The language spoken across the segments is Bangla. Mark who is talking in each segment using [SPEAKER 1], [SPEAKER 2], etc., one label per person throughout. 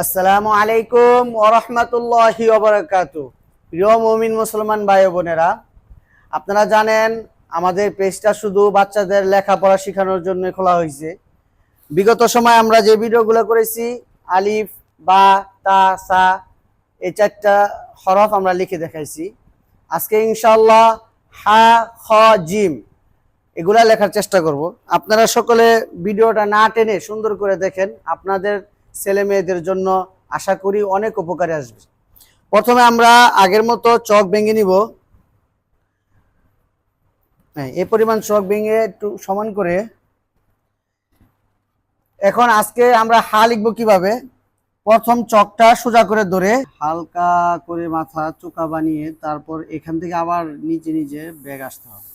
[SPEAKER 1] আসসালামু আলাইকুম ওরহমতুল্লাহি ওবরাকাতু প্রিয় মমিন মুসলমান ভাই বোনেরা, আপনারা জানেন আমাদের পেজটা শুধু বাচ্চাদের লেখাপড়া শেখানোর জন্য খোলা হয়েছে। বিগত সময় আমরা যে ভিডিওগুলো করেছি, আলিফ, বা, তা, সা এই চারটা হরফ আমরা লিখে দেখাইছি। আজকে ইনশাল্লাহ হা, খ, জিম এগুলা লেখার চেষ্টা করব। আপনারা সকলে ভিডিওটা না টেনে সুন্দর করে দেখেন। আপনাদের ছেলে মেয়েদের জন্য আশা করি অনেক উপকারে আসবে। প্রথমে আমরা আগের মতো চক ভেঙে নিব। হ্যাঁ এই পরিমাণ চক ভেঙে একটু সমান করে। এখন আজকে আমরা হা লিখব কীভাবে? প্রথম চকটা সোজা করে ধরে হালকা করে মাথা চোকা বানিয়ে তারপর এখান থেকে আবার নিচে নিচে ব্যাগ আসতে হবে।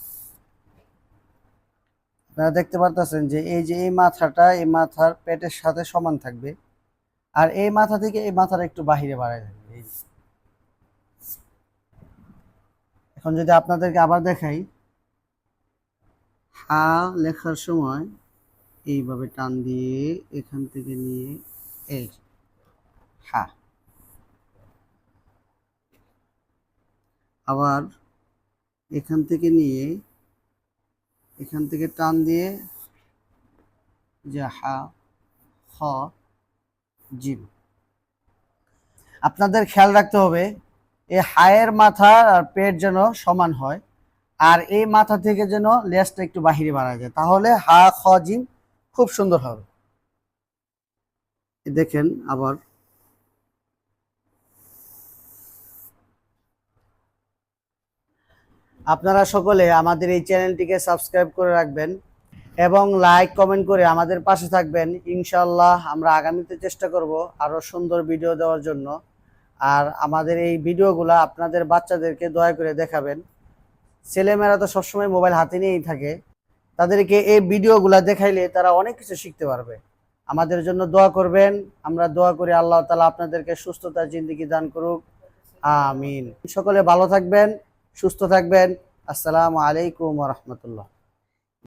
[SPEAKER 1] আপনারা দেখতে পারতেছেন যে এই যে এই মাথাটা, এই মাথার পেটের সাথে সমান থাকবে। আর এই মাথা থেকে এই মাথাটা একটু বাহিরে এই এখন যদি আপনাদেরকে আবার দেখাই, হা লেখার সময় এইভাবে টান দিয়ে এখান থেকে নিয়ে এই হা। আবার এখান থেকে নিয়ে, এখান থেকে টান দিয়ে যে হা হ জিম আপনাদের খেয়াল রাখতে হবে এই হায়ের মাথা আর পেট যেন সমান হয়, আর এই মাথা থেকে যেন লেজটা একটু বাহিরে বাড়া যায়, তাহলে হা, খ জিম খুব সুন্দর হবে। দেখেন আবার। আপনারা সকলে আমাদের এই চ্যানেলটিকে সাবস্ক্রাইব করে রাখবেন। এবং লাইক কমেন্ট করে আমাদের পাশে থাকবেন। ইনশাল্লাহ আমরা আগামীতে চেষ্টা করব আরও সুন্দর ভিডিও দেওয়ার জন্য। আর আমাদের এই ভিডিওগুলো আপনাদের বাচ্চাদেরকে দয়া করে দেখাবেন। ছেলেমেয়েরা তো সবসময় মোবাইল হাতে নিয়েই থাকে। তাদেরকে এই ভিডিওগুলো দেখাইলে তারা অনেক কিছু শিখতে পারবে। আমাদের জন্য দোয়া করবেন। আমরা দোয়া করি আল্লাহ তালা আপনাদেরকে সুস্থতা, জিন্দিগি দান করুক। আমিন। সকলে ভালো থাকবেন, সুস্থ থাকবেন। আসসালামু আলাইকুম রহমতুল্লাহ।